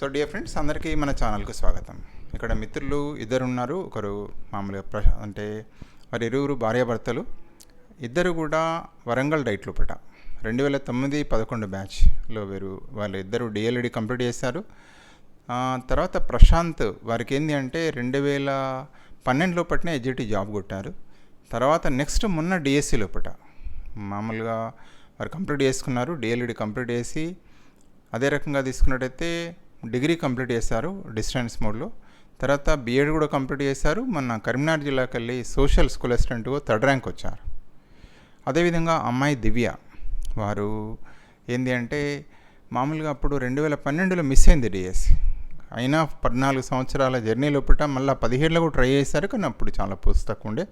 So dear friends అందరికీ మన ఛానల్కు స్వాగతం. ఇక్కడ మిత్రులు ఇద్దరు ఉన్నారు ఒకరు మామూలుగా ప్ర అంటే వారి ఇరువురు భార్యాభర్తలు. ఇద్దరు కూడా వరంగల్ డైట్ పట. రెండు వేల తొమ్మిది పదకొండు బ్యాచ్లో వీరు వాళ్ళు ఇద్దరు డిఎల్ఈడి కంప్లీట్ చేశారు. తర్వాత ప్రశాంత్ వారికి ఏంటి అంటే రెండు వేల పన్నెండులో పట్టిన ఎడ్జిటి జాబ్ కొట్టారు. తర్వాత నెక్స్ట్ మొన్న డిఎస్సి లోపట మామూలుగా వారు కంప్లీట్ చేసుకున్నారు డిఎల్ఈడి కంప్లీట్ చేసి అదే రకంగా తీసుకున్నట్టయితే డిగ్రీ కంప్లీట్ చేశారు డిస్టెన్స్ మోడ్లో. తర్వాత బీఎడ్ కూడా కంప్లీట్ చేశారు. మన కరీంనగర్ జిల్లాకి వెళ్ళి సోషల్ స్కూల్ అసిస్టెంట్గా థర్డ్ ర్యాంక్ వచ్చారు. అదేవిధంగా అమ్మాయి దివ్య వారు ఏంది అంటే మామూలుగా అప్పుడు రెండు వేల పన్నెండులో మిస్ అయింది డిఎస్సి అయినా పద్నాలుగు సంవత్సరాల జర్నీ లోపల మళ్ళీ పదిహేడులో కూడా ట్రై చేశారు కానీ అప్పుడు చాలా పుస్తకం ఉండే.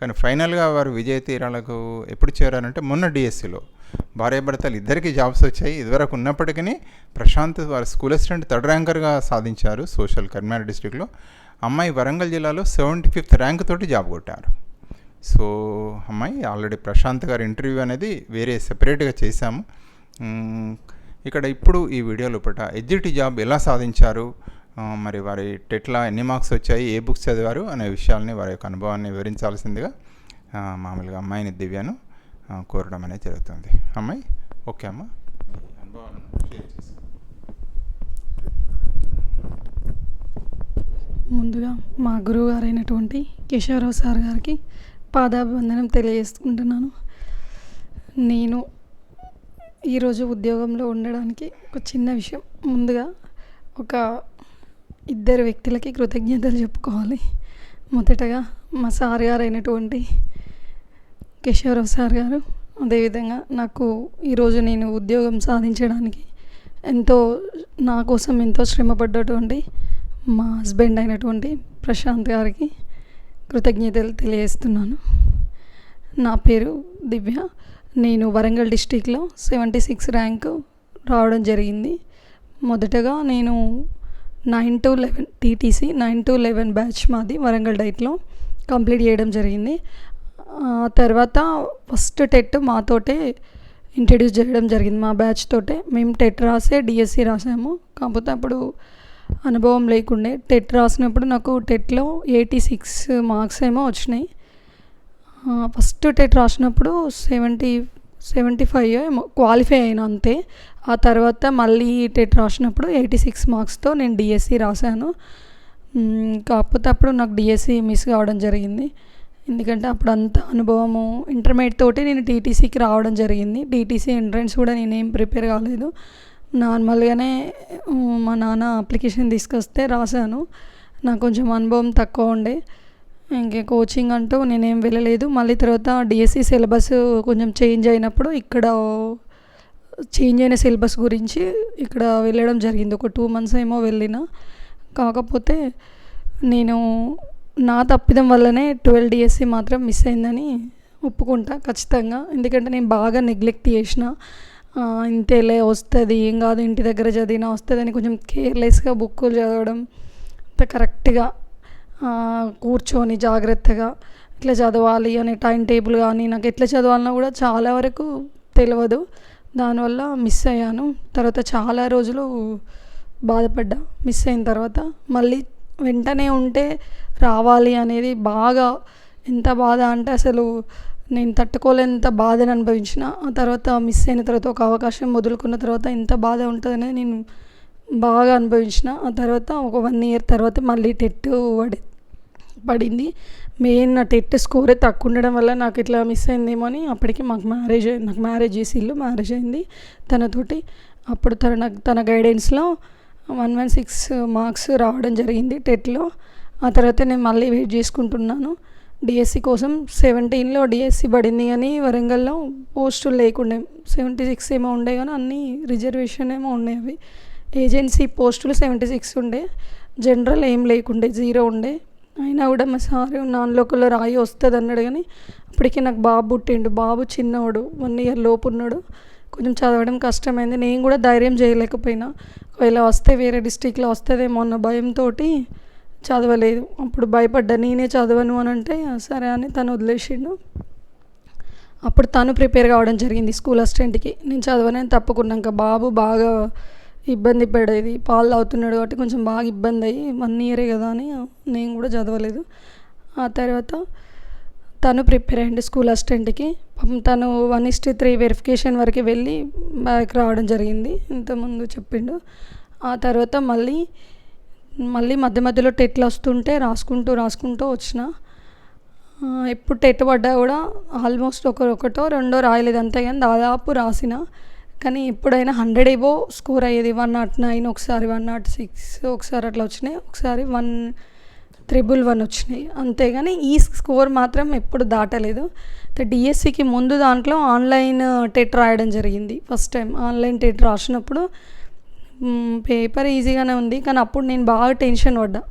కానీ ఫైనల్గా వారు విజయ తీరాలకు ఎప్పుడు చేరారంటే మొన్న డిఎస్సిలో భార్యాభర్తలు ఇద్దరికి జాబ్స్ వచ్చాయి. ఇదివరకు ఉన్నప్పటికీ ప్రశాంత్ వారి స్కూల్ అసిస్టెంట్ థర్డ్ ర్యాంకర్గా సాధించారు సోషల్ కరీంనగర్ డిస్టిక్లో అమ్మాయి వరంగల్ జిల్లాలో సెవెంటీ ఫిఫ్త్ ర్యాంక్ తోటి జాబ్ కొట్టారు. సో అమ్మాయి ఆల్రెడీ ప్రశాంత్ గారి ఇంటర్వ్యూ అనేది వేరే సెపరేట్గా చేశాము. ఇక్కడ ఇప్పుడు ఈ వీడియోలో లోపల ఎగ్జిట్ జాబ్ ఎలా సాధించారు? మరి వారి టెట్లా ఎన్ని మార్క్స్ వచ్చాయి? ఏ బుక్స్ చదివారు? అనే విషయాల్ని వారి యొక్క అనుభవాన్ని వివరించాల్సిందిగా మామూలుగా అమ్మాయిని దివ్యను కోరడం అనేది జరుగుతుంది. అమ్మాయి ఓకే అమ్మ. అనుభవాలను షేర్ ముందుగా మా గురువు గారైనటువంటి కేశవరావు సార్ గారికి పాదాభివందనం తెలియజేసుకుంటున్నాను. నేను ఈరోజు ఉద్యోగంలో ఉండడానికి ఒక చిన్న విషయం. ముందుగా ఒక ఇద్దరు వ్యక్తులకి కృతజ్ఞతలు చెప్పుకోవాలి. మొదటగా మా సార్ గారు అయినటువంటి కేశవరావు సార్ గారు అదేవిధంగా నాకు ఈరోజు నేను ఉద్యోగం సాధించడానికి ఎంతో నా కోసం ఎంతో శ్రమపడ్డటువంటి మా హస్బెండ్ అయినటువంటి ప్రశాంత్ గారికి కృతజ్ఞతలు తెలియజేస్తున్నాను. నా పేరు దివ్య. నేను వరంగల్ డిస్టిక్లో సెవెంటీ సిక్స్ ర్యాంక్ రావడం జరిగింది. మొదటగా నేను nine to eleven TTC nine to eleven batch మాది వరంగల్ డైట్లో కంప్లీట్ చేయడం జరిగింది. తర్వాత ఫస్ట్ టెట్ మాతోటే ఇంట్రడ్యూస్ చేయడం జరిగింది మా బ్యాచ్ తోటే. మేము టెట్ రాసే డిఎస్సి రాసాము. కాకపోతే అప్పుడు అనుభవం లేకుండే. టెట్ రాసినప్పుడు నాకు టెట్లో ఎయిటీ సిక్స్ మార్క్స్ ఏమో వచ్చినాయి. ఫస్ట్ టెట్ రాసినప్పుడు సెవెంటీ సెవెంటీ ఫైవ్ ఏమో క్వాలిఫై అయిన అంతే. ఆ తర్వాత మళ్ళీ టెట్ రాసినప్పుడు ఎయిటీ సిక్స్ మార్క్స్తో నేను డిఎస్సి రాశాను. కాకపోతే అప్పుడు నాకు డిఎస్సి మిస్ కావడం జరిగింది. ఎందుకంటే అప్పుడు అంత అనుభవము ఇంటర్మీడియట్ తోటి నేను టీటీసీకి రావడం జరిగింది. టీటీసీ ఎంట్రన్స్ కూడా నేనేం ప్రిపేర్ కాలేదు. నార్మల్గానే మా నాన్న అప్లికేషన్ తీసుకొస్తే రాశాను. నాకు కొంచెం అనుభవం తక్కువ ఉండే. ఇంకే కోచింగ్ అంటూ నేనేం వెళ్ళలేదు. మళ్ళీ తర్వాత డిఎస్సి సిలబస్ కొంచెం చేంజ్ అయినప్పుడు ఇక్కడ చేంజ్ అయిన సిలబస్ గురించి ఇక్కడ వెళ్ళడం జరిగింది. ఒక టూ మంత్స్ ఏమో వెళ్ళిన. కాకపోతే నేను నా తప్పిదం వల్లనే ట్వెల్వ్ డిఎస్సి మాత్రం మిస్ అయిందని ఒప్పుకుంటా ఖచ్చితంగా. ఎందుకంటే నేను బాగా నెగ్లెక్ట్ చేసిన. ఇంతేలే వస్తుంది ఏం కాదు ఇంటి దగ్గర చదివినా వస్తుంది అని కొంచెం కేర్లెస్గా బుక్కులు చదవడం అంత కరెక్ట్గా కూర్చొని జాగ్రత్తగా ఇట్లా చదవాలి అనే టైం టేబుల్ కానీ నాకు ఎట్లా చదవాలన్నా కూడా చాలా వరకు తెలియదు దానివల్ల మిస్ అయ్యాను. తర్వాత చాలా రోజులు బాధపడ్డా. మిస్ అయిన తర్వాత మళ్ళీ వెంటనే ఉంటే రావాలి అనేది బాగా ఎంత బాధ అంటే అసలు నేను తట్టుకోలేనంత బాధను అనుభవించిన. ఆ తర్వాత మిస్ అయిన తర్వాత ఒక అవకాశం వదులుకున్న తర్వాత ఎంత బాధ ఉంటుందనేది నేను బాగా అనుభవించిన. ఆ తర్వాత ఒక వన్ ఇయర్ తర్వాత మళ్ళీ టెట్ పడి పడింది. మెయిన్ నా టెట్ స్కోరే తక్కువ ఉండడం వల్ల నాకు ఇట్లా మిస్ అయిందేమో అని అప్పటికి మాకు మ్యారేజ్ అయింది. నాకు మ్యారేజ్ చేసి ఇల్లు మ్యారేజ్ అయింది తనతోటి. అప్పుడు తన నాకు తన గైడెన్స్లో వన్ వన్ సిక్స్ మార్క్స్ రావడం జరిగింది టెట్లో. ఆ తర్వాత నేను మళ్ళీ వెయిట్ చేసుకుంటున్నాను. డిఎస్సి కోసం సెవెంటీన్లో డిఎస్సి పడింది కానీ వరంగల్లో పోస్టులు లేకుండే సెవెంటీ సిక్స్ ఏమో ఉండే కానీ అన్నీ రిజర్వేషన్ ఏమో ఉండేవి ఏజెన్సీ పోస్టులు సెవెంటీ సిక్స్ ఉండే. జనరల్ ఏం లేకుండే జీరో ఉండే. అయినా కూడా మా సార్ నాన్ రాయి వస్తుంది అన్నాడు కానీ అప్పటికే నాకు బాబు పుట్టిండు. బాబు చిన్నవాడు వన్ ఇయర్ లోపు ఉన్నాడు. కొంచెం చదవడం కష్టమైంది. నేను కూడా ధైర్యం చేయలేకపోయినా. ఒకవేళ వస్తే వేరే డిస్టిక్లో వస్తుందేమో అన్న భయంతో చదవలేదు. అప్పుడు భయపడ్డా. నేనే చదవను అని అంటే సరే అని తను వదిలేసిండు. అప్పుడు తను ప్రిపేర్ కావడం జరిగింది స్కూల్ అసిస్టెంట్కి. నేను చదవనని తప్పుకున్నాక బాబు బాగా ఇబ్బంది పడేది. పాలు తాగుతున్నాడు కాబట్టి కొంచెం బాగా ఇబ్బంది అయ్యి వన్ ఇయరే కదా అని నేను కూడా చదవలేదు. ఆ తర్వాత తను ప్రిపేర్ అయ్యండి స్కూల్ అసిస్టెంట్కి. తను వన్ ఇస్టీ త్రీ వెరిఫికేషన్ వరకు వెళ్ళి బ్యాక్ రావడం జరిగింది. ఇంతకుముందు చెప్పిండు. ఆ తర్వాత మళ్ళీ మళ్ళీ మధ్య మధ్యలో టెట్లు వస్తుంటే రాసుకుంటూ రాసుకుంటూ వచ్చిన. ఎప్పుడు టెట్ పడ్డా కూడా ఆల్మోస్ట్ ఒక ఒకటో రెండో రాయలేదు అంతే కానీ దాదాపు రాసిన. కానీ ఎప్పుడైనా హండ్రెడ్ ఏవో స్కోర్ అయ్యేది వన్ నాట్ నైన్ ఒకసారి వన్ నాట్ సిక్స్ ఒకసారి అట్లా వచ్చినాయి ఒకసారి వన్ త్రిబుల్ వన్ వచ్చినాయి. అంతేగాని ఈ స్కోర్ మాత్రం ఎప్పుడు దాటలేదు. డిఎస్సికి ముందు దాంట్లో ఆన్లైన్ టెట్ రాయడం జరిగింది ఫస్ట్ టైం. ఆన్లైన్ టెట్ రాసినప్పుడు పేపర్ ఈజీగానే ఉంది. కానీ అప్పుడు నేను బాగా టెన్షన్ పడ్డా.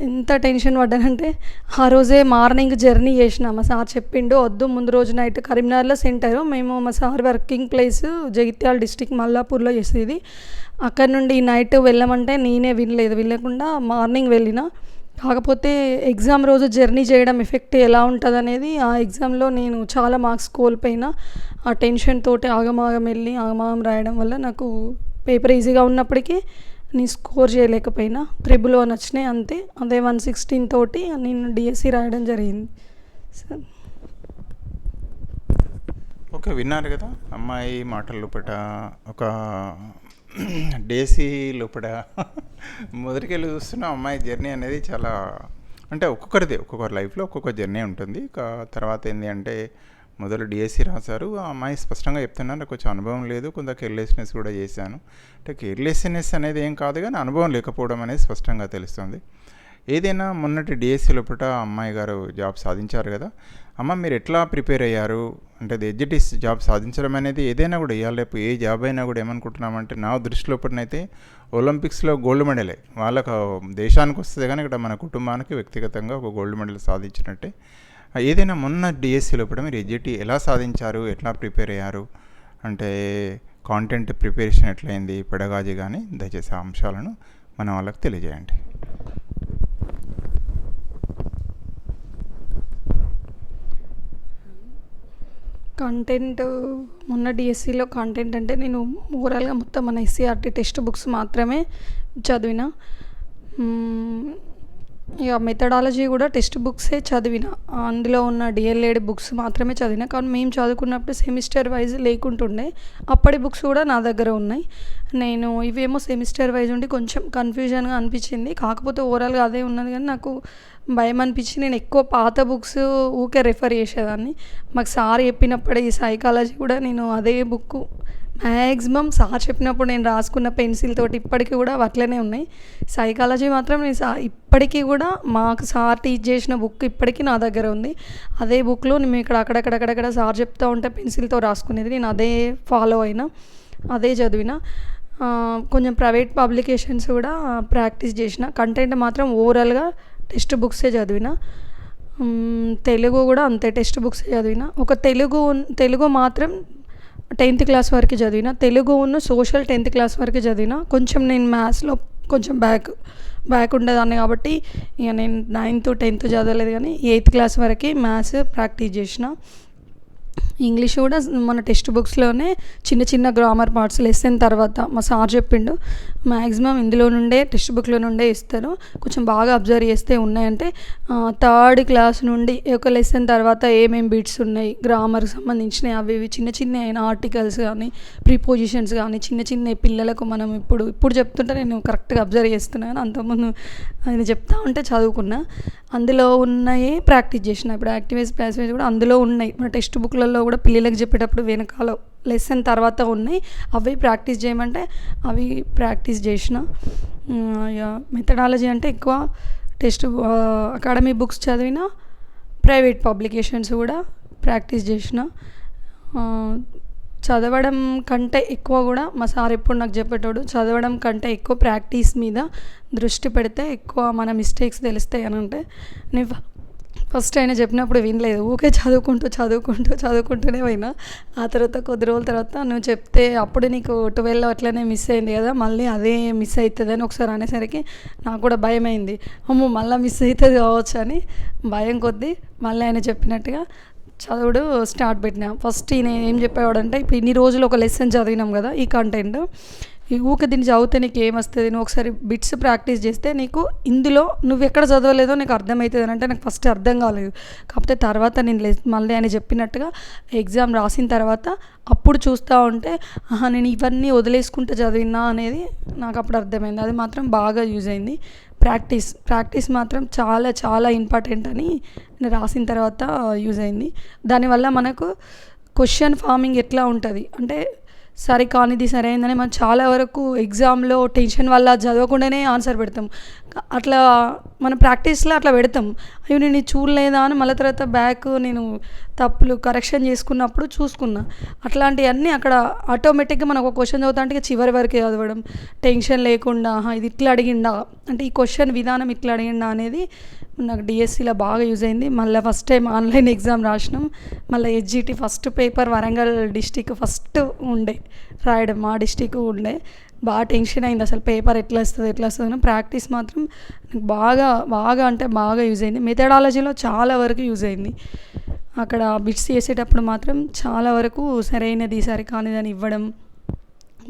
ఎంత టెన్షన్ పడ్డానంటే ఆ రోజే మార్నింగ్ జర్నీ చేసిన. మా సార్ చెప్పిండు వద్దు ముందు రోజు నైట్ కరీంనగర్లో సెంటర్. మేము మా sir working place Jagtial district మల్లాపూర్లో చేసేది. అక్కడ నుండి నైట్ వెళ్ళమంటే నేనే వినలేదు. వెళ్ళకుండా మార్నింగ్ వెళ్ళిన. కాకపోతే ఎగ్జామ్ రోజు జర్నీ చేయడం ఎఫెక్ట్ ఎలా ఉంటుంది అనేది ఆ ఎగ్జామ్లో నేను చాలా మార్క్స్ కోల్పోయినా. ఆ టెన్షన్ తోటి ఆగమాగం వెళ్ళి ఆగమాగం రాయడం వల్ల నాకు పేపర్ ఈజీగా ఉన్నప్పటికీ నేను స్కోర్ చేయలేకపోయినా త్రిబుల్ వన్ వచ్చినాయి అంతే. అదే వన్ సిక్స్టీన్ తోటి నేను డిఎస్సి రాయడం జరిగింది. సార్. ఓకే విన్నారు కదా. అమ్మాయి మాటల లోపట ఒక డేసీ లోపట మొదటికెళ్ళి చూస్తున్న అమ్మాయి జర్నీ అనేది చాలా అంటే ఒక్కొక్కరిది. ఒక్కొక్కరి లైఫ్లో ఒక్కొక్క జర్నీ ఉంటుంది. తర్వాత ఏంటి అంటే మొదలు డిఎస్సి రాశారు. ఆ అమ్మాయి స్పష్టంగా చెప్తున్నాను నాకు కొంచెం అనుభవం లేదు కొంత కేర్లెస్నెస్ కూడా చేశాను. అంటే కేర్లెస్నెస్ అనేది ఏం కాదు కానీ అనుభవం లేకపోవడం అనేది స్పష్టంగా తెలుస్తుంది. ఏదైనా మొన్నటి డిఎస్సి లోపల అమ్మాయి గారు జాబ్ సాధించారు కదా. అమ్మ మీరు ఎట్లా ప్రిపేర్ అయ్యారు? అంటే అది జాబ్ సాధించడం అనేది ఏదైనా కూడా ఇవాళ రేపు ఏ జాబ్ అయినా కూడా ఏమనుకుంటున్నామంటే నా దృష్టిలో పడినైతే ఒలింపిక్స్లో గోల్డ్ మెడలే. వాళ్ళకు దేశానికి వస్తుంది కానీ ఇక్కడ మన కుటుంబానికి వ్యక్తిగతంగా ఒక గోల్డ్ మెడల్ సాధించినట్టే. ఏదైనా మొన్న డిఎస్సి లోపల మీరు ఎడ్జిటీ ఎలా సాధించారు? ఎట్లా ప్రిపేర్ అయ్యారు? అంటే కాంటెంట్ ప్రిపరేషన్ ఎట్లయింది? పెడగాజీ కానీ దయచేసి ఆ అంశాలను మన వాళ్ళకి తెలియజేయండి. కంటెంట్ మొన్న డిఎస్సిలో కంటెంట్ అంటే నేను ఓవరాల్గా మొత్తం మన ఎస్సీఆర్టీ టెక్స్ట్ బుక్స్ మాత్రమే చదివిన. ఇక మెథడాలజీ కూడా టెక్స్ట్ బుక్సే చదివిన. అందులో ఉన్న డిఎల్ఏడ్ బుక్స్ మాత్రమే చదివిన. కానీ మేము చదువుకున్నప్పుడు సెమిస్టర్ వైజ్ లేకుంటుండే. అప్పటి బుక్స్ కూడా నా దగ్గర ఉన్నాయి. నేను ఇవేమో సెమిస్టర్ వైజ్ ఉండి కొంచెం కన్ఫ్యూజన్గా అనిపించింది. కాకపోతే ఓవరాల్గా అదే ఉన్నది కానీ నాకు భయం అనిపించి నేను ఎక్కువ పాత బుక్స్ ఊకే రెఫర్ చేసేదాన్ని. మాకు సార్ చెప్పినప్పుడే ఈ సైకాలజీ కూడా నేను అదే బుక్ మ్యాక్సిమం సార్ చెప్పినప్పుడు నేను రాసుకున్న పెన్సిల్ తోటి ఇప్పటికీ కూడా అట్లనే ఉన్నాయి. సైకాలజీ మాత్రం నేను సా ఇప్పటికీ కూడా మాకు సార్ టీచ్ చేసిన బుక్ ఇప్పటికీ నా దగ్గర ఉంది. అదే బుక్లో నేను ఇక్కడ అక్కడక్కడక్కడక్కడ సార్ చెప్తూ ఉంటే పెన్సిల్తో రాసుకునేది. నేను అదే ఫాలో అయినా అదే చదివిన. కొంచెం ప్రైవేట్ పబ్లికేషన్స్ కూడా ప్రాక్టీస్ చేసిన. కంటెంట్ మాత్రం ఓవరాల్గా టెక్స్ట్ బుక్సే చదివిన. తెలుగు కూడా అంతే టెక్స్ట్ బుక్స్ చదివిన. ఒక తెలుగు తెలుగు మాత్రం టెన్త్ క్లాస్ వరకు చదివిన తెలుగు ఉన్న సోషల్ టెన్త్ క్లాస్ వరకు చదివిన కొంచెం నేను మ్యాథ్స్లో కొంచెం బ్యాక్ బ్యాక్ ఉండేదాన్ని కాబట్టి ఇక నేను నైన్త్ టెన్త్ చదవలేదు కానీ ఎయిత్ క్లాస్ వరకు మ్యాథ్స్ ప్రాక్టీస్ చేసిన. ఇంగ్లీష్ కూడా మన టెక్స్ట్ బుక్స్లోనే చిన్న చిన్న గ్రామర్ పార్ట్స్ లెసన్ తర్వాత మా సార్ చెప్పిండు మ్యాక్సిమం ఇందులో నుండే టెక్స్ట్ బుక్లో నుండే ఇస్తారు. కొంచెం బాగా అబ్జర్వ్ చేస్తే ఉన్నాయంటే థర్డ్ క్లాస్ నుండి ఒక లెసన్ తర్వాత ఏమేమి బిట్స్ ఉన్నాయి గ్రామర్కి సంబంధించినవి అవి ఇవి చిన్న చిన్న ఆర్టికల్స్ కానీ ప్రిపోజిషన్స్ కానీ చిన్న చిన్న పిల్లలకు మనం ఇప్పుడు ఇప్పుడు చెప్తుంటే నేను కరెక్ట్గా అబ్జర్వ్ చేస్తున్నాను. అంతకుముందు ఆయన చెప్తా ఉంటే చదువుకున్నా. అందులో ఉన్నాయే ప్రాక్టీస్ చేసిన. ఇప్పుడు యాక్టివేస్ ప్యాసేజ్ కూడా అందులో ఉన్నాయి. మన టెక్స్ట్ స్కూళ్ళల్లో కూడా పిల్లలకు చెప్పేటప్పుడు వెనకాల లెసన్ తర్వాత ఉన్నాయి. అవి ప్రాక్టీస్ చేయమంటే అవి ప్రాక్టీస్ చేసిన మెథడాలజీ అంటే ఎక్కువ టెక్స్ట్ అకాడమీ బుక్స్ చదివిన ప్రైవేట్ పబ్లికేషన్స్ కూడా ప్రాక్టీస్ చేసిన చదవడం కంటే ఎక్కువ కూడా మా సార్ ఎప్పుడు నాకు చెప్పేటోడు చదవడం కంటే ఎక్కువ ప్రాక్టీస్ మీద దృష్టి పెడితే ఎక్కువ మన మిస్టేక్స్ తెలుస్తాయి అని అంటే నేను ఫస్ట్ ఆయన చెప్పినప్పుడు వినలేదు. ఊకే చదువుకుంటూ చదువుకుంటూ చదువుకుంటూనే పోయినా. ఆ తర్వాత కొద్ది రోజుల తర్వాత నువ్వు చెప్తే అప్పుడు నీకు ట్వెల్వ్ అట్లనే మిస్ అయింది కదా మళ్ళీ అదే మిస్ అవుతుంది అని ఒకసారి అనేసరికి నాకు కూడా భయం అయింది అమ్మో మళ్ళీ మిస్ అవుతుంది కావచ్చు అని భయం కొద్దీ మళ్ళీ ఆయన చెప్పినట్టుగా చదువుడు స్టార్ట్ పెట్టిన. ఫస్ట్ నేను ఏం చెప్పేవాడంటే ఇప్పుడు ఇన్ని రోజులు ఒక లెసన్ చదివినాం కదా ఈ కంటెంట్ ఊక దీన్ని చదివితే నీకు ఏమొస్తుంది? నువ్వు ఒకసారి బిట్స్ ప్రాక్టీస్ చేస్తే నీకు ఇందులో నువ్వు ఎక్కడ చదవలేదో నీకు అర్థమవుతుంది అని అంటే నాకు ఫస్ట్ అర్థం కాలేదు. కాకపోతే తర్వాత నేను మళ్ళీ ఆయన చెప్పినట్టుగా ఎగ్జామ్ రాసిన తర్వాత అప్పుడు చూస్తూ ఉంటే ఆహా నేను ఇవన్నీ వదిలేసుకుంటూ చదివినా అనేది నాకు అప్పుడు అర్థమైంది. అది మాత్రం బాగా యూజ్ అయింది. ప్రాక్టీస్ ప్రాక్టీస్ మాత్రం చాలా చాలా ఇంపార్టెంట్ అని నేను రాసిన తర్వాత యూజ్ అయింది. దానివల్ల మనకు క్వశ్చన్ ఫార్మింగ్ ఎట్లా ఉంటుంది? అంటే సరే కానిది సరైందని మనం చాలా వరకు ఎగ్జామ్లో టెన్షన్ వల్ల చదవకుండానే ఆన్సర్ పెడతాం. అట్లా మన ప్రాక్టీస్లో అట్లా పెడతాం. అయ్యో నేను ఇది చూడలేదా అని మళ్ళీ తర్వాత బ్యాక్ నేను తప్పులు కరెక్షన్ చేసుకున్నప్పుడు చూసుకున్నా. అట్లాంటివన్నీ అక్కడ ఆటోమేటిక్గా మనకు ఒక క్వశ్చన్ చదువుతాంటే చివరి వరకు చదవడం. టెన్షన్ లేకుండా ఇది ఇట్లా అడిగిండా? అంటే ఈ క్వశ్చన్ విధానం ఇట్లా అడిగిండా అనేది నాకు డిఎస్సిలో బాగా యూజ్ అయింది. మళ్ళీ ఫస్ట్ టైం ఆన్లైన్ ఎగ్జామ్ రాసినాం. మళ్ళీ HGT first paper Warangal district first ఉండే రాయడం మా డిస్టిక్ ఉండే. బాగా టెన్షన్ అయింది. అసలు పేపర్ ఎట్లా వస్తుంది ఎట్లా వస్తుంది అని ప్రాక్టీస్ మాత్రం నాకు బాగా బాగా అంటే బాగా యూజ్ అయింది. మెథడాలజీలో చాలా వరకు యూజ్ అయింది. అక్కడ బిట్స్ చేసేటప్పుడు మాత్రం చాలా వరకు సరైనది సరి కానిదని ఇవ్వడం.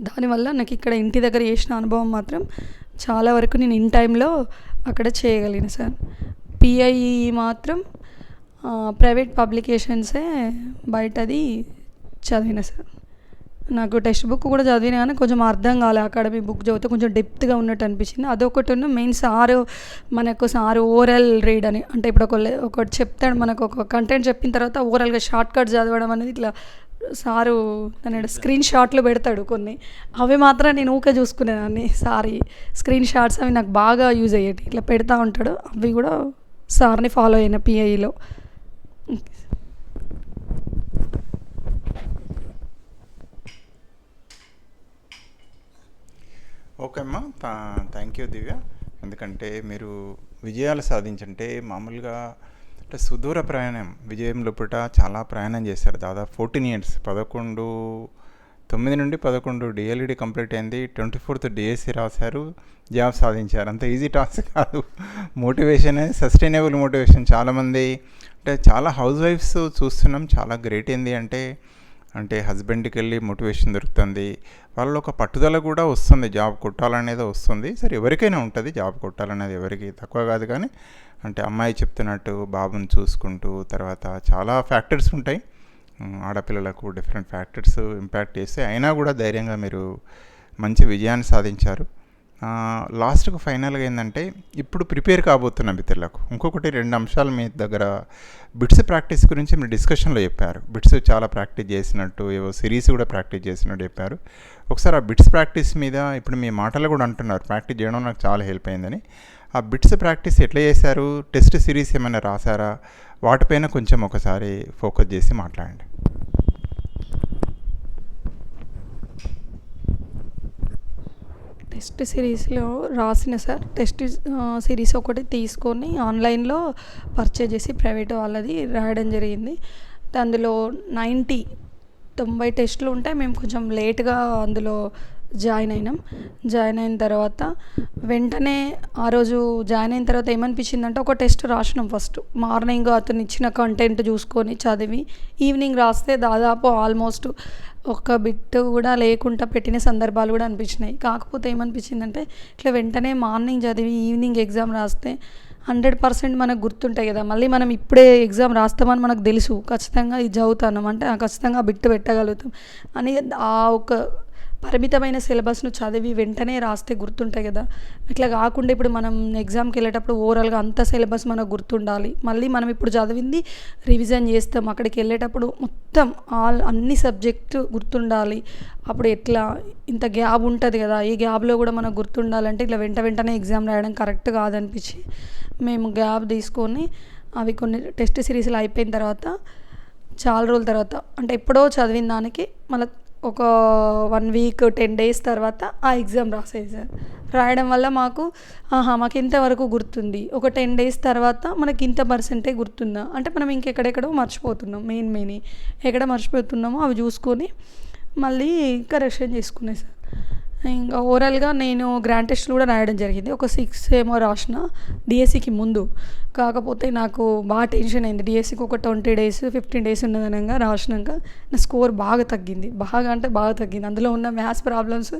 దానివల్ల నాకు ఇక్కడ ఇంటి దగ్గర చేసిన అనుభవం మాత్రం చాలా వరకు నేను ఇన్ టైంలో అక్కడ చేయగలిగిన సార్. పిఐఈ మాత్రం ప్రైవేట్ పబ్లికేషన్సే బయటది చదివిన సార్. నాకు టెక్స్ట్ బుక్ కూడా చదివిన కానీ కొంచెం అర్థం కాలే. అకాడమీ బుక్ చదివితే కొంచెం డెప్త్గా ఉన్నట్టు అనిపించింది. అదొకటి మెయిన్ సారు మనకు సారు ఓరల్ రీడ్ అని అంటే ఇప్పుడు ఒక ఒకటి చెప్తాడు మనకు ఒక కంటెంట్ చెప్పిన తర్వాత ఓరల్గా షార్ట్ కట్ చదవడం అనేది ఇట్లా సారు దాని స్క్రీన్ షాట్లు పెడతాడు కొన్ని. అవి మాత్రం నేను ఊకే చూసుకునేదాన్ని. సారీ స్క్రీన్ షాట్స్ అవి నాకు బాగా యూజ్ అయ్యేటి. ఇట్లా పెడతా ఉంటాడు. అవి కూడా సార్ని ఫాలో అయిన పిఐలో ఓకే అమ్మా థ్యాంక్ యూ దివ్య. ఎందుకంటే మీరు విజయాలు సాధించంటే మామూలుగా అంటే సుదూర ప్రయాణం విజయం లోపల చాలా ప్రయాణం చేశారు. దాదాపు ఫోర్టీన్ ఇయర్స్ పదకొండు తొమ్మిది నుండి పదకొండు డిఎల్ఈడి కంప్లీట్ అయింది. ట్వంటీ ఫోర్త్ డిఎస్సి రాశారు జాబ్ సాధించారు. అంత ఈజీ టాస్క్ కాదు. మోటివేషన్ సస్టైనబుల్ మోటివేషన్ చాలామంది అంటే చాలా హౌస్ వైఫ్స్ చూస్తున్నాం. చాలా గ్రేట్ ఏంది అంటే అంటే హస్బెండ్కి వెళ్ళి మోటివేషన్ దొరుకుతుంది. వాళ్ళలో ఒక పట్టుదల కూడా వస్తుంది. జాబ్ కొట్టాలనేది వస్తుంది. సరే ఎవరికైనా ఉంటుంది జాబ్ కొట్టాలనేది ఎవరికి తక్కువ కాదు కానీ అంటే అమ్మాయి చెప్తున్నట్టు బాబుని చూసుకుంటూ తర్వాత చాలా ఫ్యాక్టర్స్ ఉంటాయి. ఆడపిల్లలకు డిఫరెంట్ ఫ్యాక్టర్స్ ఇంపాక్ట్ చేస్తే అయినా కూడా ధైర్యంగా మీరు మంచి విజయాన్ని సాధించారు. లాస్ట్కు ఫైనల్గా ఏంటంటే ఇప్పుడు ప్రిపేర్ కాబోతున్న మిత్రులకు ఇంకొకటి రెండు అంశాలు మీ దగ్గర బిట్స్ ప్రాక్టీస్ గురించి మీరు డిస్కషన్లో చెప్పారు. బిట్స్ చాలా ప్రాక్టీస్ చేసినట్టు ఏవో సిరీస్ కూడా ప్రాక్టీస్ చేసినట్టు చెప్పారు. ఒకసారి ఆ బిట్స్ ప్రాక్టీస్ మీద ఇప్పుడు మీ మాటలు కూడా అంటున్నారు ప్రాక్టీస్ చేయడం నాకు చాలా హెల్ప్ అయిందని. ఆ బిట్స్ ప్రాక్టీస్ ఎట్లా చేశారు? టెస్ట్ సిరీస్ ఏమైనా రాశారా? వాటిపైన కొంచెం ఒకసారి ఫోకస్ చేసి మాట్లాడండి. టెస్ట్ సిరీస్లో రాసిన సార్ టెస్ట్ సిరీస్ ఒకటి తీసుకొని ఆన్లైన్లో పర్చేజ్ చేసి ప్రైవేట్ వాళ్ళది రాయడం జరిగింది. అందులో నైంటీ తొంభై టెస్టులు ఉంటే మేము కొంచెం లేట్గా అందులో జాయిన్ అయినాం. జాయిన్ అయిన తర్వాత వెంటనే ఆ రోజు జాయిన్ అయిన తర్వాత ఏమనిపించిందంటే ఒక టెస్ట్ రాసినాం ఫస్ట్. మార్నింగ్ అతను ఇచ్చిన కంటెంట్ చూసుకొని చదివి ఈవినింగ్ రాస్తే దాదాపు ఆల్మోస్ట్ ఒక్క బిట్ కూడా లేకుండా పెట్టిన సందర్భాలు కూడా అనిపించినాయి. కాకపోతే ఏమనిపించిందంటే ఇట్లా వెంటనే మార్నింగ్ చదివి ఈవినింగ్ ఎగ్జామ్ రాస్తే హండ్రెడ్ పర్సెంట్ మనకు గుర్తుంటాయి కదా. మళ్ళీ మనం ఇప్పుడే ఎగ్జామ్ రాస్తామని మనకు తెలుసు. ఖచ్చితంగా ఇది చదువుతాను అంటే ఆ ఖచ్చితంగా బిట్ పెట్టగలుగుతాం. అని ఆ ఒక పరిమితమైన సిలబస్ను చదివి వెంటనే రాస్తే గుర్తుంటాయి కదా. ఇట్లా కాకుండా ఇప్పుడు మనం ఎగ్జామ్కి వెళ్ళేటప్పుడు ఓవరాల్గా అంత సిలబస్ మనకు గుర్తుండాలి. మళ్ళీ మనం ఇప్పుడు చదివింది రివిజన్ చేస్తాం. అక్కడికి వెళ్ళేటప్పుడు మొత్తం ఆల్ అన్ని సబ్జెక్టు గుర్తుండాలి. అప్పుడు ఎట్లా ఇంత గ్యాప్ ఉంటుంది కదా. ఈ గ్యాప్లో కూడా మనకు గుర్తుండాలంటే ఇట్లా వెంట వెంటనే ఎగ్జామ్ రాయడం కరెక్ట్ కాదనిపించి మేము గ్యాప్ తీసుకొని అవి కొన్ని టెస్ట్ సిరీస్లు అయిపోయిన తర్వాత చాలా రోజుల తర్వాత అంటే ఎప్పుడో చదివిన దానికి మళ్ళీ ఒక వన్ వీక్ టెన్ డేస్ తర్వాత ఆ ఎగ్జామ్ రాసేసారు సార్ రాయడం వల్ల మాకు ఆహా మాకు ఇంతవరకు గుర్తుంది. ఒక టెన్ డేస్ తర్వాత మనకి ఇంత పర్సెంటే గుర్తుందా? అంటే మనం ఇంకెక్కడెక్కడో మర్చిపోతున్నాం మెయిన్ మెయిన్ ఎక్కడ మర్చిపోతున్నామో అవి చూసుకొని మళ్ళీ కరెక్షన్ చేసుకునే సార్ ఇంకా ఓవరాల్గా నేను గ్రాండ్ టెస్ట్లు కూడా రాయడం జరిగింది. ఒక సిక్స్ ఏమో రాసిన డిఎస్సికి ముందు. కాకపోతే నాకు బాగా టెన్షన్ అయింది. డిఎస్సికి ఒక ట్వంటీ డేస్ ఫిఫ్టీన్ డేస్ ఉండదనంగా రాసినాక నా స్కోర్ బాగా తగ్గింది. బాగా అంటే బాగా తగ్గింది. అందులో ఉన్న మ్యాథ్స్ ప్రాబ్లమ్స్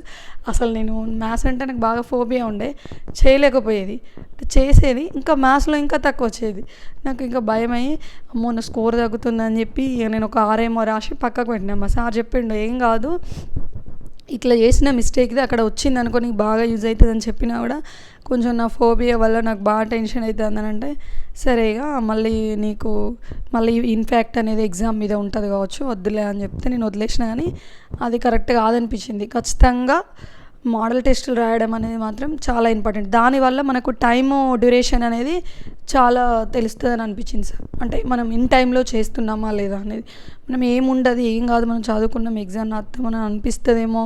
అసలు నేను మ్యాథ్స్ అంటే నాకు బాగా ఫోబియా ఉండే. చేయలేకపోయేది. చేసేది ఇంకా మ్యాథ్స్లో ఇంకా తక్కువ వచ్చేది. నాకు ఇంకా భయం అయ్యి అమ్మో నా స్కోర్ తగ్గుతుందని చెప్పి నేను ఒక ఆరేమో రాసి పక్కకు పెట్టినా. మా సార్ చెప్పిండు ఏం కాదు ఇట్లా చేసిన మిస్టేక్ది అక్కడ వచ్చింది అనుకో నీకు బాగా యూజ్ అవుతుంది అని చెప్పినా కూడా కొంచెం నా ఫోబియా వల్ల నాకు బాగా టెన్షన్ అవుతుంది అని అంటే సరే ఇక మళ్ళీ నీకు మళ్ళీ ఇన్ఫ్యాక్ట్ అనేది ఎగ్జామ్ మీద ఉంటుంది కావచ్చు వద్దులే అని చెప్తే నేను వదిలేసిన కానీ అది కరెక్ట్ కాదనిపించింది. ఖచ్చితంగా మోడల్ టెస్టులు రాయడం అనేది మాత్రం చాలా ఇంపార్టెంట్. దానివల్ల మనకు టైము డ్యూరేషన్ అనేది చాలా తెలుస్తుంది అని అనిపించింది సార్. అంటే మనం ఇన్ టైంలో చేస్తున్నామా లేదా అనేది. మనం ఏముండదు ఏం కాదు మనం చదువుకున్నాం ఎగ్జామ్ రాస్తామని అనిపిస్తుందేమో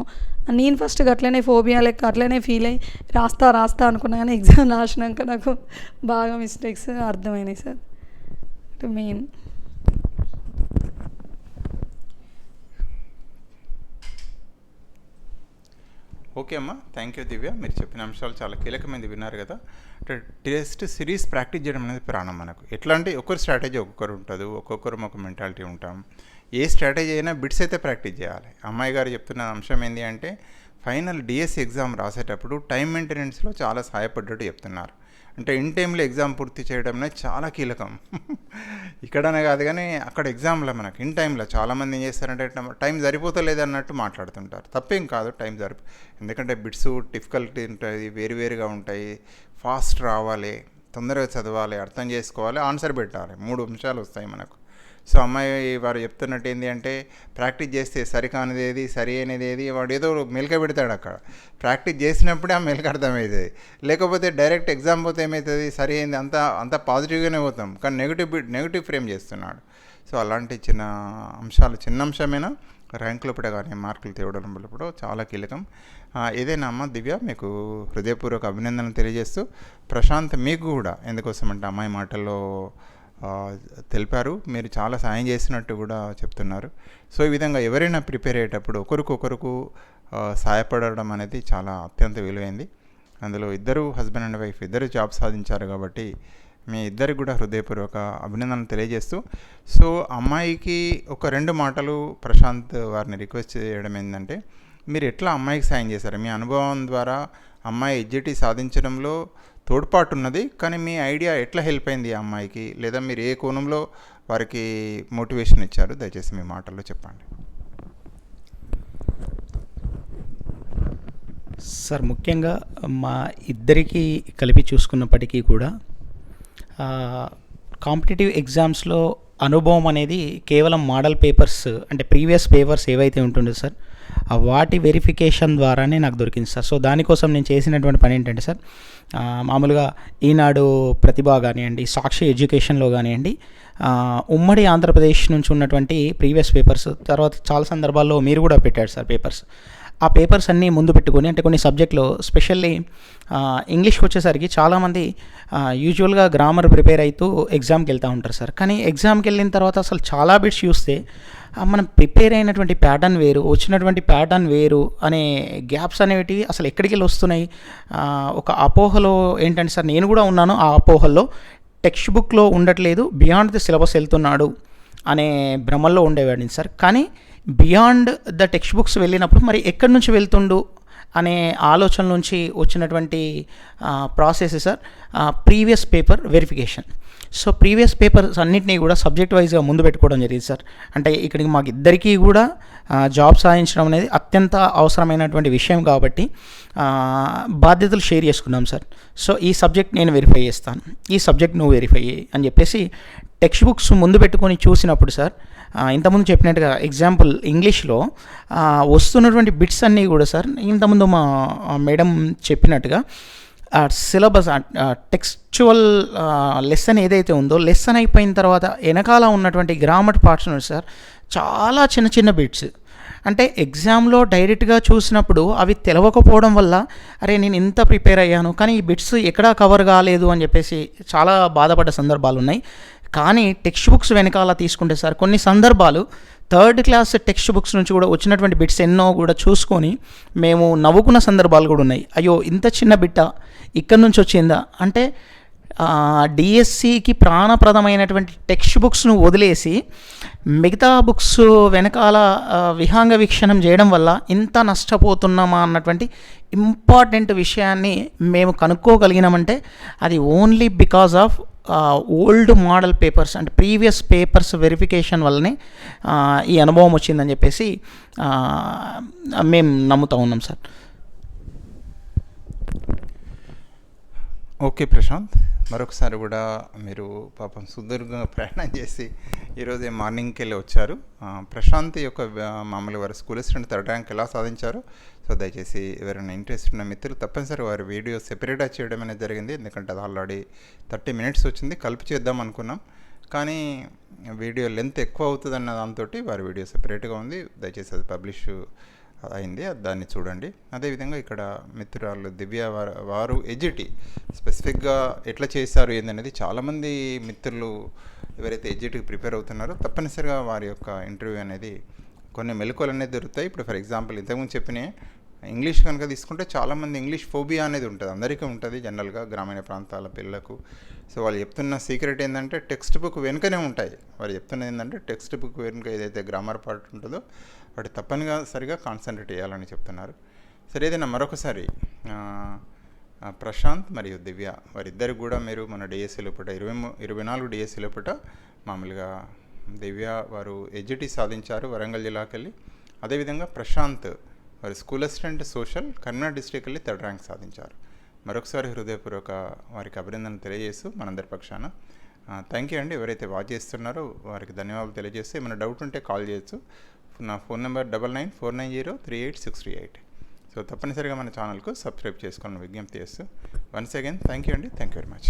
నేను ఫస్ట్ అట్లనే ఫోబియా లెక్క అట్లనే ఫీల్ అయ్యి రాస్తా రాస్తా అనుకున్నా కానీ ఎగ్జామ్ రాసినాక నాకు బాగా మిస్టేక్స్ అర్థమైనాయి సార్. మెయిన్. ఓకే అమ్మా థ్యాంక్ యూ దివ్య. మీరు చెప్పిన అంశాలు చాలా కీలకమైనది విన్నారు కదా. టెస్ట్ సిరీస్ ప్రాక్టీస్ చేయడం అనేది ప్రాణం మనకు. ఎట్లా అంటే ఒక్కొక్క స్ట్రాటజీ ఒక్కొక్కరు ఉంటుంది ఒక్కొక్కరు ఒక మెంటాలిటీ ఉంటాం. ఏ స్ట్రాటజీ అయినా బిట్స్ అయితే ప్రాక్టీస్ చేయాలి. అమ్మాయి గారు చెప్తున్న అంశం ఏంటి అంటే ఫైనల్ డిఎస్సి ఎగ్జామ్ రాసేటప్పుడు టైం మెయింటెనెన్స్లో చాలా సహాయపడ్డట్టు చెప్తున్నారు. అంటే ఇన్ టైంలో ఎగ్జామ్ పూర్తి చేయడం అనేది చాలా కీలకం. ఇక్కడనే కాదు కానీ అక్కడ ఎగ్జామ్లో మనకి ఇన్ టైంలో చాలామంది ఏం చేస్తారంటే టైం సరిపోతలేదు అన్నట్టు మాట్లాడుతుంటారు. తప్పేం కాదు టైం సరిపో ఎందుకంటే బిట్స్ డిఫికల్టీ ఉంటుంది వేరువేరుగా ఉంటాయి ఫాస్ట్ రావాలి తొందరగా చదవాలి అర్థం చేసుకోవాలి ఆన్సర్ పెట్టాలి. మూడు అంశాలు వస్తాయి మనకు. సో అమ్మాయి వారు చెప్తున్నట్టు ఏంటి అంటే ప్రాక్టీస్ చేస్తే సరికానిది ఏది సరి అయినది ఏది? వాడు ఏదో మెలక పెడతాడు అక్కడ. ప్రాక్టీస్ చేసినప్పుడే ఆ మెలక అర్థమవుతుంది. లేకపోతే డైరెక్ట్ ఎగ్జామ్ పోతే ఏమవుతుంది? సరి అయింది అంతా అంత పాజిటివ్గానే పోతాం. కానీ నెగిటివ్ నెగిటివ్ ఫ్రేమ్ చేస్తున్నాడు. సో అలాంటి చిన్న అంశాలు చిన్న అంశమైనా? ర్యాంకులు పడే కానీ మార్కులు తేవడం కూడా చాలా కీలకం. ఏదైనా అమ్మ దివ్య మీకు హృదయపూర్వక అభినందనలు తెలియజేస్తూ ప్రశాంత్ మీకు కూడా ఎందుకోసం అంటే అమ్మాయి మాటల్లో తెలిపారు. మీరు చాలా సాయం చేసినట్టు కూడా చెప్తున్నారు. సో ఈ విధంగా ఎవరైనా ప్రిపేర్ అయ్యేటప్పుడు ఒకరికొకరుకు సహాయపడడం అనేది చాలా అత్యంత విలువైంది. అందులో ఇద్దరు హస్బెండ్ అండ్ వైఫ్ ఇద్దరు జాబ్ సాధించారు కాబట్టి మీ ఇద్దరికి కూడా హృదయపూర్వక అభినందనలు తెలియజేస్తూ సో అమ్మాయికి ఒక రెండు మాటలు ప్రశాంత్ వారిని రిక్వెస్ట్ చేయడం ఏంటంటే మీరు ఎట్లా అమ్మాయికి సాయం చేశారు? మీ అనుభవం ద్వారా అమ్మాయి ఎడ్జిటీ సాధించడంలో తోడ్పాటు ఉన్నది కానీ మీ ఐడియా ఎట్లా హెల్ప్ అయింది ఆ అమ్మాయికి? లేదా మీరు ఏ కోణంలో వారికి మోటివేషన్ ఇచ్చారు? దయచేసి మీ మాటల్లో చెప్పండి. సార్ ముఖ్యంగా మా ఇద్దరికీ కలిపి చూసుకున్నప్పటికీ కూడా కాంపిటేటివ్ ఎగ్జామ్స్లో అనుభవం అనేది కేవలం మోడల్ పేపర్స్ అంటే ప్రీవియస్ పేపర్స్ ఏవైతే ఉంటుందో సార్ వాటి వెరిఫికేషన్ ద్వారానే నాకు దొరికింది సార్. సో దానికోసం నేను చేసినటువంటి పని ఏంటంటే సార్ మామూలుగా ఈనాడు ప్రతిభ కానివ్వండి సాక్షి ఎడ్యుకేషన్లో కానివ్వండి ఉమ్మడి ఆంధ్రప్రదేశ్ నుంచి ఉన్నటువంటి ప్రీవియస్ పేపర్స్ తర్వాత చాలా సందర్భాల్లో మీరు కూడా పెట్టారు సార్ పేపర్స్. ఆ పేపర్స్ అన్నీ ముందు పెట్టుకొని అంటే కొన్ని సబ్జెక్టులో స్పెషల్లీ ఇంగ్లీష్కి వచ్చేసరికి చాలామంది యూజువల్గా గ్రామర్ ప్రిపేర్ అవుతూ ఎగ్జామ్కి వెళ్తూ ఉంటారు సార్. కానీ ఎగ్జామ్కి వెళ్ళిన తర్వాత అసలు చాలా బిట్స్ చూస్తే మనం ప్రిపేర్ అయినటువంటి ప్యాటర్న్ వేరు వచ్చినటువంటి ప్యాటర్న్ వేరు అనే గ్యాప్స్ అనేవి అసలు ఎక్కడికి వెళ్ళి వస్తున్నాయి? ఒక అపోహలో ఏంటంటే సార్ నేను కూడా ఉన్నాను ఆ అపోహల్లో టెక్స్ట్ బుక్లో ఉండట్లేదు బియాండ్ ది సిలబస్ వెళ్తున్నాడు అనే భ్రమల్లో ఉండేవాడిని సార్. కానీ బియాండ్ ద టెక్స్ట్ బుక్స్ వెళ్ళినప్పుడు మరి ఎక్కడి నుంచి వెళ్తుండు అనే ఆలోచన నుంచి వచ్చినటువంటి process sir previous paper verification. So previous papers అన్నింటినీ కూడా సబ్జెక్ట్ వైజ్గా ముందు పెట్టుకోవడం జరిగింది సార్. అంటే ఇక్కడికి మాకు ఇద్దరికీ కూడా జాబ్ సాధించడం అనేది అత్యంత అవసరమైనటువంటి విషయం కాబట్టి బాధ్యతలు షేర్ చేసుకున్నాం సార్. సో ఈ సబ్జెక్ట్ నేను వెరిఫై చేస్తాను. ఈ సబ్జెక్ట్ నువ్వు వెరిఫై అని చెప్పేసి టెక్స్ట్ బుక్స్ ముందు పెట్టుకొని చూసినప్పుడు సార్ ఇంతకుముందు చెప్పినట్టుగా ఎగ్జాంపుల్ ఇంగ్లీష్లో వస్తున్నటువంటి బిట్స్ అన్నీ కూడా సార్ ఇంతకుముందు మా మేడం చెప్పినట్టుగా సిలబస్ టెక్స్చువల్ లెసన్ ఏదైతే ఉందో లెసన్ అయిపోయిన తర్వాత వెనకాల ఉన్నటువంటి గ్రామర్ పార్ట్స్ సార్ చాలా చిన్న చిన్న బిట్స్ అంటే ఎగ్జామ్లో డైరెక్ట్గా చూసినప్పుడు అవి తెలవకపోవడం వల్ల అరే నేను ఇంత ప్రిపేర్ అయ్యాను కానీ ఈ బిట్స్ ఎక్కడా కవర్ కాలేదు అని చెప్పేసి చాలా బాధపడ్డ సందర్భాలు ఉన్నాయి. కానీ టెక్స్ట్ బుక్స్ వెనకాల తీసుకుంటే సార్ కొన్ని సందర్భాలు థర్డ్ క్లాస్ టెక్స్ట్ బుక్స్ నుంచి కూడా వచ్చినటువంటి బిట్స్ ఎన్నో కూడా చూసుకొని మేము నవ్వుకున్న సందర్భాలు కూడా ఉన్నాయి. అయ్యో ఇంత చిన్న బిట్ట? ఇక్కడ నుంచి వచ్చిందా? అంటే డిఎస్సికి ప్రాణప్రదమైనటువంటి టెక్స్ట్ బుక్స్ను వదిలేసి మిగతా బుక్స్ వెనకాల విహాంగ వీక్షణం చేయడం వల్ల ఇంత నష్టపోతున్నామా అన్నటువంటి ఇంపార్టెంట్ విషయాన్ని మేము కనుక్కోగలిగినామంటే అది only because of old model papers అంటే ప్రీవియస్ పేపర్స్ వెరిఫికేషన్ వల్లనే ఈ అనుభవం వచ్చిందని చెప్పేసి మేము నమ్ముతా ఉన్నాం సార్. ఓకే ప్రశాంత్. మరొకసారి కూడా మీరు పాపం సుదీర్ఘంగా ప్రయాణం చేసి ఈరోజు మార్నింగ్కి వెళ్ళి వచ్చారు. ప్రశాంతి యొక్క మామూలు వారి స్కూల్ స్టూడెంట్ థర్డ్ ర్యాంక్ ఎలా సాధించారు? సో దయచేసి ఎవరైనా ఇంట్రెస్ట్ ఉన్న మిత్రులు తప్పనిసరి వారి వీడియో సెపరేట్గా చేయడం అనేది జరిగింది. ఎందుకంటే అది ఆల్రెడీ థర్టీ మినిట్స్ వచ్చింది. కలిపి చేద్దాం అనుకున్నాం. కానీ వీడియో లెంత్ ఎక్కువ అవుతుందన్న దాంతో వారి వీడియో సెపరేట్గా ఉంది. దయచేసి అది పబ్లిష్ అయింది. దాన్ని చూడండి. అదేవిధంగా ఇక్కడ మిత్రురాలు దివ్య వారు వారు స్పెసిఫిక్గా ఎట్లా చేశారు ఏందనేది చాలామంది మిత్రులు ఎవరైతే ఎజిటికి ప్రిపేర్ అవుతున్నారో తప్పనిసరిగా వారి యొక్క ఇంటర్వ్యూ అనేది కొన్ని మెలకువలు అనేది దొరుకుతాయి. ఇప్పుడు ఫర్ ఎగ్జాంపుల్ ఇంతకుముందు చెప్పిన ఇంగ్లీష్ కనుక తీసుకుంటే చాలామంది ఇంగ్లీష్ ఫోబియా అనేది ఉంటుంది. అందరికీ ఉంటుంది జనరల్గా గ్రామీణ ప్రాంతాల పిల్లలకు. సో వాళ్ళు చెప్తున్న సీక్రెట్ ఏంటంటే టెక్స్ట్ బుక్ వెనుకనే ఉంటాయి. వాళ్ళు చెప్తున్నది ఏంటంటే టెక్స్ట్ బుక్ వెనుక ఏదైతే గ్రామర్ పార్ట్ ఉంటుందో వాటి తప్పనిగా సరిగా కాన్సన్ట్రేట్ చేయాలని చెప్తున్నారు. సరే ఏదైనా మరొకసారి ప్రశాంత్ మరియు దివ్య వారిద్దరికి కూడా మీరు మన డిఎస్సీ లోపల ఇరవై ము- ఇరవై నాలుగు డిఎస్సీ లోపల మామూలుగా దివ్య వారు ఎడ్జిటీ సాధించారు వరంగల్ జిల్లాకి వెళ్ళి అదేవిధంగా ప్రశాంత్ వారు school assistant social Karimnagar district third rank సాధించారు. మరొకసారి హృదయపూర్వక వారికి అభినందనలు తెలియజేస్తూ మనందరి పక్షాన. థ్యాంక్ యూ అండి. ఎవరైతే వాచ్ చేస్తున్నారో వారికి ధన్యవాదాలు తెలియజేస్తే ఏమైనా డౌట్ ఉంటే కాల్ చేయొచ్చు. నా phone number double nine four nine zero three eight six three eight. So తప్పనిసరిగా మన ఛానల్కు సబ్స్క్రైబ్ చేసుకోవాలని విజ్ఞప్తి చేస్తూ వన్స్ అగైన్ థ్యాంక్ యూ అండి. Thank you very much